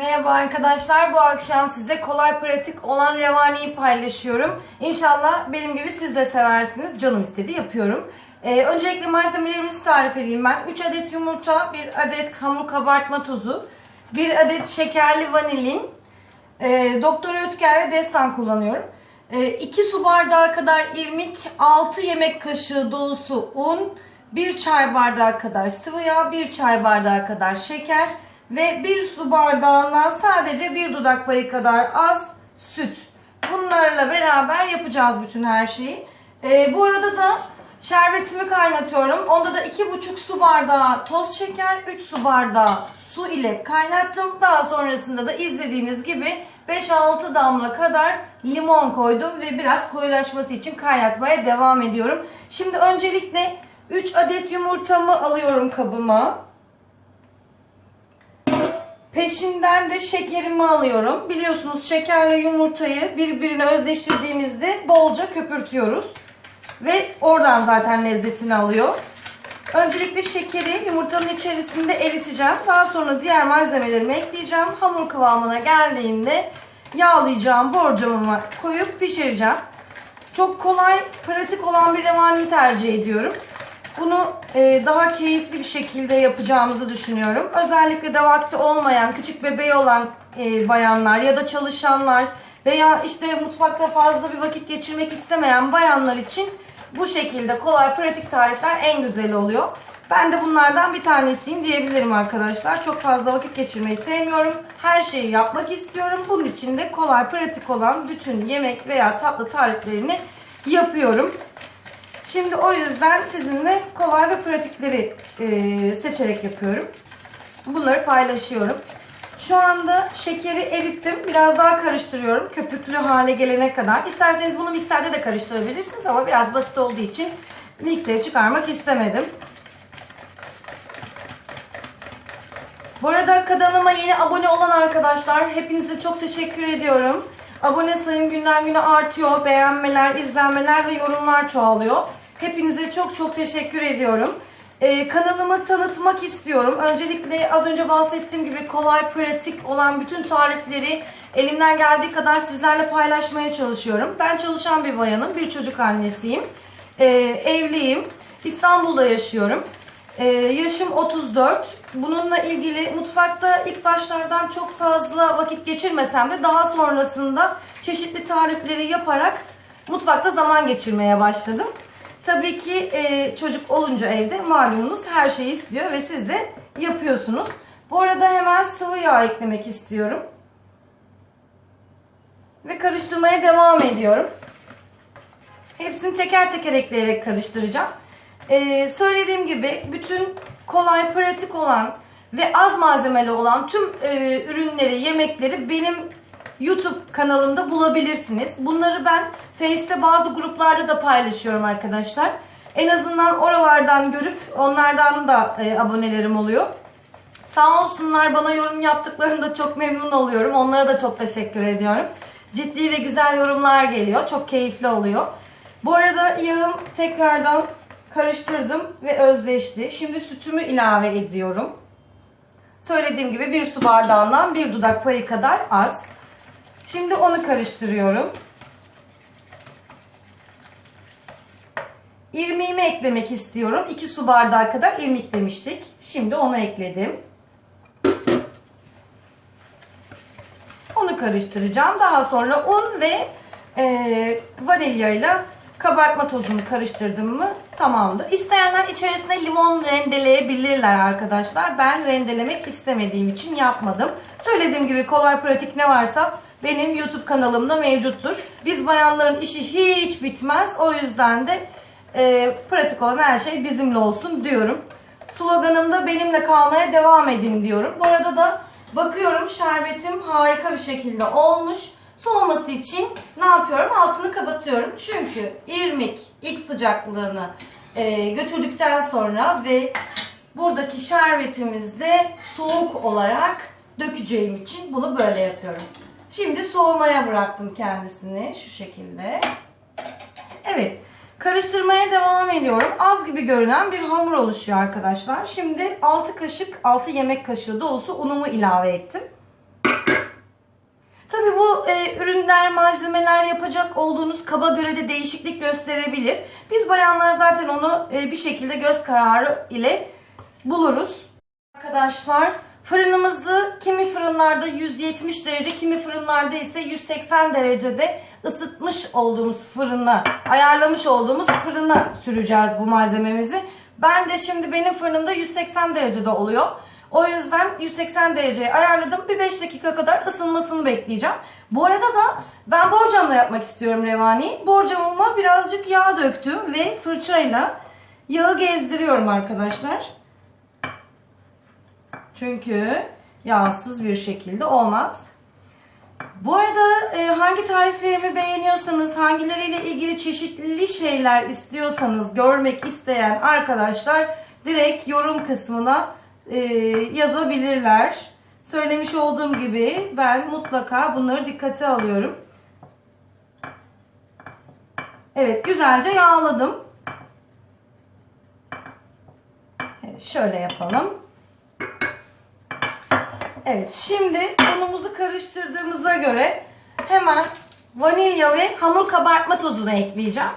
Merhaba arkadaşlar. Bu akşam size kolay pratik olan revaniyi paylaşıyorum. İnşallah benim gibi siz de seversiniz. Canım istedi yapıyorum. Ee, öncelikle malzemelerimizi tarif edeyim ben. 3 adet yumurta, 1 adet hamur kabartma tozu, 1 adet şekerli vanilin, e, Doktor Ötker ve Destan kullanıyorum. 2 su bardağı kadar irmik, 6 yemek kaşığı dolusu un, 1 çay bardağı kadar sıvı yağ, 1 çay bardağı kadar şeker ve 1 su bardağından sadece 1 dudak payı kadar az süt. Bunlarla beraber yapacağız bütün her şeyi. Ee, bu arada da şerbetimi kaynatıyorum. Onda da 2,5 su bardağı toz şeker, 3 su bardağı su ile kaynattım. Daha sonrasında da izlediğiniz gibi 5-6 damla kadar limon koydum ve biraz koyulaşması için kaynatmaya devam ediyorum. Şimdi öncelikle 3 adet yumurtamı alıyorum kabıma. Peşinden de şekerimi alıyorum. Biliyorsunuz şekerle yumurtayı birbirine özleştirdiğimizde bolca köpürtüyoruz. Ve oradan zaten lezzetini alıyor. Öncelikle şekeri yumurtanın içerisinde eriteceğim. Daha sonra diğer malzemelerimi ekleyeceğim. Hamur kıvamına geldiğinde yağlayacağım borcamıma koyup pişireceğim. Çok kolay, pratik olan bir revani tercih ediyorum. Bunu e, daha keyifli bir şekilde yapacağımızı düşünüyorum. Özellikle de vakti olmayan, küçük bebeği olan e, bayanlar ya da çalışanlar veya işte mutfakta fazla bir vakit geçirmek istemeyen bayanlar için bu şekilde kolay, pratik tarifler en güzeli oluyor. Ben de bunlardan bir tanesiyim diyebilirim arkadaşlar. Çok fazla vakit geçirmeyi sevmiyorum. Her şeyi yapmak istiyorum. Bunun için de kolay, pratik olan bütün yemek veya tatlı tariflerini yapıyorum. Şimdi o yüzden sizinle kolay ve pratikleri e, seçerek yapıyorum. Bunları paylaşıyorum. Şu anda şekeri erittim. Biraz daha karıştırıyorum. Köpüklü hale gelene kadar. İsterseniz bunu mikserde de karıştırabilirsiniz ama biraz basit olduğu için mikseri çıkarmak istemedim. Bu arada kanalıma yeni abone olan arkadaşlar hepinize çok teşekkür ediyorum. Abone sayım günden güne artıyor. Beğenmeler, izlenmeler ve yorumlar çoğalıyor. Hepinize çok çok teşekkür ediyorum. Ee, kanalımı tanıtmak istiyorum. Öncelikle az önce bahsettiğim gibi kolay, pratik olan bütün tarifleri elimden geldiği kadar sizlerle paylaşmaya çalışıyorum. Ben çalışan bir bayanım, bir çocuk annesiyim. Ee, evliyim. İstanbul'da yaşıyorum. Ee, yaşım 34. Bununla ilgili mutfakta ilk başlardan çok fazla vakit geçirmesem de daha sonrasında çeşitli tarifleri yaparak mutfakta zaman geçirmeye başladım. Tabii ki e, çocuk olunca evde malumunuz her şeyi istiyor ve siz de yapıyorsunuz. Bu arada hemen sıvı yağ eklemek istiyorum. Ve karıştırmaya devam ediyorum. Hepsini teker teker ekleyerek karıştıracağım. Ee, söylediğim gibi bütün kolay, pratik olan ve az malzemeli olan tüm e, ürünleri, yemekleri benim YouTube kanalımda bulabilirsiniz. Bunları ben Face'te bazı gruplarda da paylaşıyorum arkadaşlar. En azından oralardan görüp onlardan da e, abonelerim oluyor. Sağ olsunlar bana yorum yaptıklarında çok memnun oluyorum. Onlara da çok teşekkür ediyorum. Ciddi ve güzel yorumlar geliyor. Çok keyifli oluyor. Bu arada yağım tekrardan karıştırdım ve özleşti. Şimdi sütümü ilave ediyorum. Söylediğim gibi bir su bardağından bir dudak payı kadar az. Şimdi onu karıştırıyorum. İrmiğimi eklemek istiyorum. 2 su bardağı kadar irmik demiştik. Şimdi onu ekledim. Onu karıştıracağım. Daha sonra un ve e, vanilya ile kabartma tozunu karıştırdım mı tamamdır. İsteyenler içerisine limon rendeleyebilirler arkadaşlar. Ben rendelemek istemediğim için yapmadım. Söylediğim gibi kolay pratik ne varsa benim YouTube kanalımda mevcuttur. Biz bayanların işi hiç bitmez. O yüzden de e, pratik olan her şey bizimle olsun diyorum. Sloganım da benimle kalmaya devam edin diyorum. Bu arada da bakıyorum şerbetim harika bir şekilde olmuş. Soğuması için ne yapıyorum? Altını kapatıyorum. Çünkü irmik ilk sıcaklığını e, götürdükten sonra ve buradaki şerbetimiz de soğuk olarak dökeceğim için bunu böyle yapıyorum. Şimdi soğumaya bıraktım kendisini şu şekilde. Evet. Karıştırmaya devam ediyorum. Az gibi görünen bir hamur oluşuyor arkadaşlar. Şimdi 6 kaşık, 6 yemek kaşığı dolusu unumu ilave ettim. Tabii bu e, ürünler, malzemeler yapacak olduğunuz kaba göre de değişiklik gösterebilir. Biz bayanlar zaten onu e, bir şekilde göz kararı ile buluruz. Arkadaşlar fırınımızı kimi fırınlarda 170 derece, kimi fırınlarda ise 180 derecede ısıtmış olduğumuz fırına, ayarlamış olduğumuz fırına süreceğiz bu malzememizi. Ben de şimdi benim fırınımda 180 derecede oluyor. O yüzden 180 dereceye ayarladım. Bir 5 dakika kadar ısınmasını bekleyeceğim. Bu arada da ben borcamla yapmak istiyorum revani. Borcamıma birazcık yağ döktüm ve fırçayla yağı gezdiriyorum arkadaşlar. Çünkü yağsız bir şekilde olmaz. Bu arada e, hangi tariflerimi beğeniyorsanız, hangileriyle ilgili çeşitli şeyler istiyorsanız görmek isteyen arkadaşlar direkt yorum kısmına e, yazabilirler. Söylemiş olduğum gibi ben mutlaka bunları dikkate alıyorum. Evet güzelce yağladım. Evet, şöyle yapalım. Evet şimdi unumuzu karıştırdığımıza göre hemen vanilya ve hamur kabartma tozunu ekleyeceğim.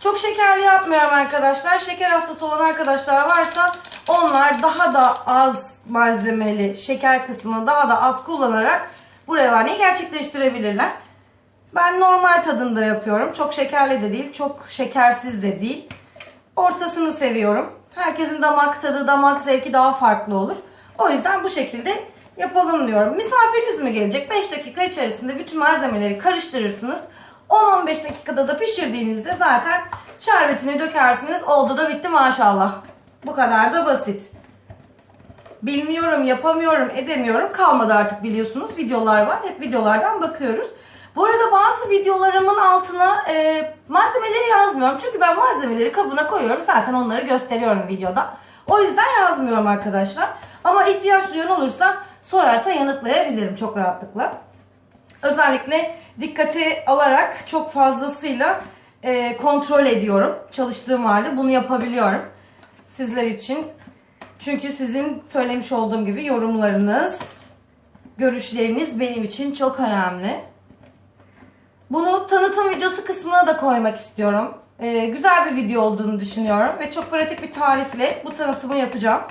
Çok şekerli yapmıyorum arkadaşlar. Şeker hastası olan arkadaşlar varsa onlar daha da az malzemeli şeker kısmını daha da az kullanarak bu revaniyi gerçekleştirebilirler. Ben normal tadında yapıyorum. Çok şekerli de değil, çok şekersiz de değil. Ortasını seviyorum. Herkesin damak tadı, damak zevki daha farklı olur. O yüzden bu şekilde yapalım diyorum. Misafiriniz mi gelecek? 5 dakika içerisinde bütün malzemeleri karıştırırsınız. 10-15 dakikada da pişirdiğinizde zaten şerbetini dökersiniz. Oldu da bitti maşallah. Bu kadar da basit. Bilmiyorum, yapamıyorum, edemiyorum. Kalmadı artık biliyorsunuz. Videolar var. Hep videolardan bakıyoruz. Bu arada bazı videolarımın altına e, malzemeleri yazmıyorum. Çünkü ben malzemeleri kabına koyuyorum. Zaten onları gösteriyorum videoda. O yüzden yazmıyorum arkadaşlar. Ama ihtiyaç duyan olursa sorarsa yanıtlayabilirim çok rahatlıkla. Özellikle dikkate alarak çok fazlasıyla e, kontrol ediyorum. Çalıştığım halde bunu yapabiliyorum. Sizler için. Çünkü sizin söylemiş olduğum gibi yorumlarınız, görüşleriniz benim için çok önemli. Bunu tanıtım videosu kısmına da koymak istiyorum. Ee, güzel bir video olduğunu düşünüyorum ve çok pratik bir tarifle bu tanıtımı yapacağım.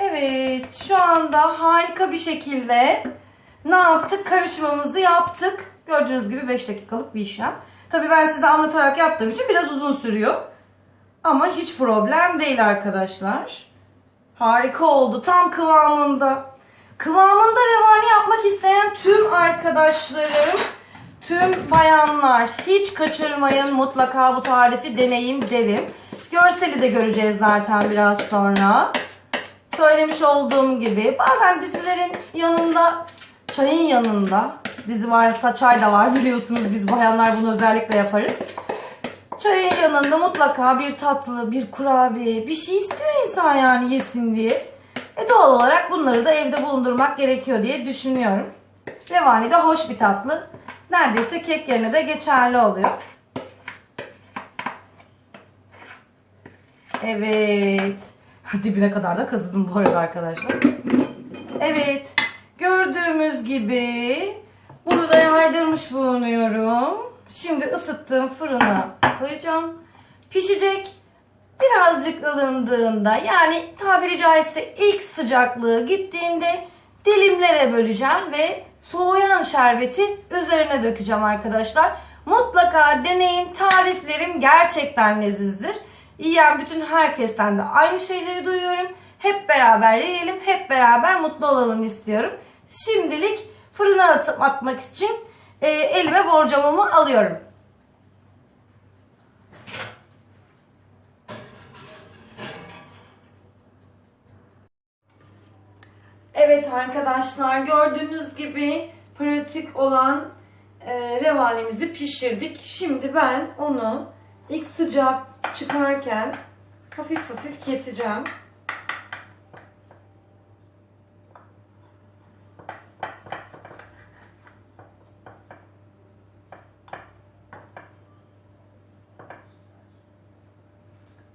Evet, şu anda harika bir şekilde ne yaptık? Karışımımızı yaptık. Gördüğünüz gibi 5 dakikalık bir işlem. Tabii ben size anlatarak yaptığım için biraz uzun sürüyor. Ama hiç problem değil arkadaşlar. Harika oldu. Tam kıvamında. Kıvamında revani yapmak isteyen tüm arkadaşlarım, tüm bayanlar hiç kaçırmayın. Mutlaka bu tarifi deneyin derim. Görseli de göreceğiz zaten biraz sonra. Söylemiş olduğum gibi bazen dizilerin yanında, çayın yanında, dizi varsa çay da var biliyorsunuz biz bayanlar bunu özellikle yaparız. Çayın yanında mutlaka bir tatlı, bir kurabiye, bir şey istiyor insan yani yesin diye. E doğal olarak bunları da evde bulundurmak gerekiyor diye düşünüyorum. Revani de hoş bir tatlı. Neredeyse kek yerine de geçerli oluyor. Evet. Dibine kadar da kazıdım bu arada arkadaşlar. Evet. Gördüğümüz gibi bunu da yaydırmış bulunuyorum. Şimdi ısıttığım fırına koyacağım. Pişecek. Birazcık ılındığında yani tabiri caizse ilk sıcaklığı gittiğinde dilimlere böleceğim ve soğuyan şerbeti üzerine dökeceğim arkadaşlar. Mutlaka deneyin. Tariflerim gerçekten lezizdir. Yiyen bütün herkesten de aynı şeyleri duyuyorum. Hep beraber yiyelim, hep beraber mutlu olalım istiyorum. Şimdilik fırına atıp atmak için e, elime borcamımı alıyorum. Evet arkadaşlar gördüğünüz gibi pratik olan e, revanemizi pişirdik. Şimdi ben onu ilk sıcak çıkarken hafif hafif keseceğim.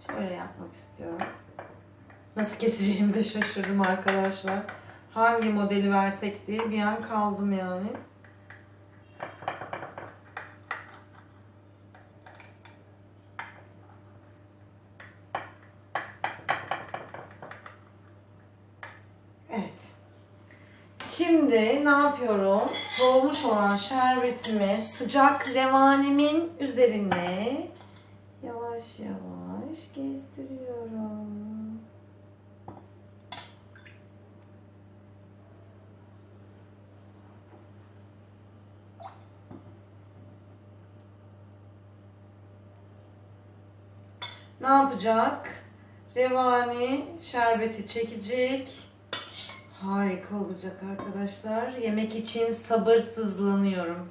Şöyle yapmak istiyorum. Nasıl keseceğimi de şaşırdım arkadaşlar. Hangi modeli versek diye bir an kaldım yani. Evet. Şimdi ne yapıyorum? Soğumuş olan şerbetimi sıcak revanemin üzerine yavaş yavaş gezdiriyorum. Ne yapacak? Revani şerbeti çekecek. Harika olacak arkadaşlar. Yemek için sabırsızlanıyorum.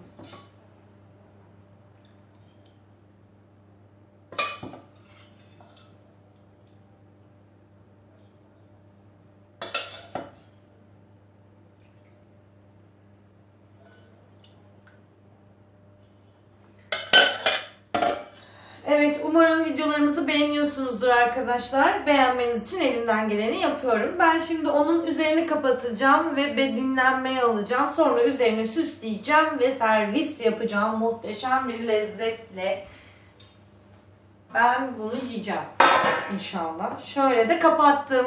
Evet umarım videolarımızı beğeniyorsunuzdur arkadaşlar. Beğenmeniz için elimden geleni yapıyorum. Ben şimdi onun üzerini kapatacağım ve dinlenmeye alacağım. Sonra üzerini süsleyeceğim ve servis yapacağım muhteşem bir lezzetle. Ben bunu yiyeceğim inşallah. Şöyle de kapattım.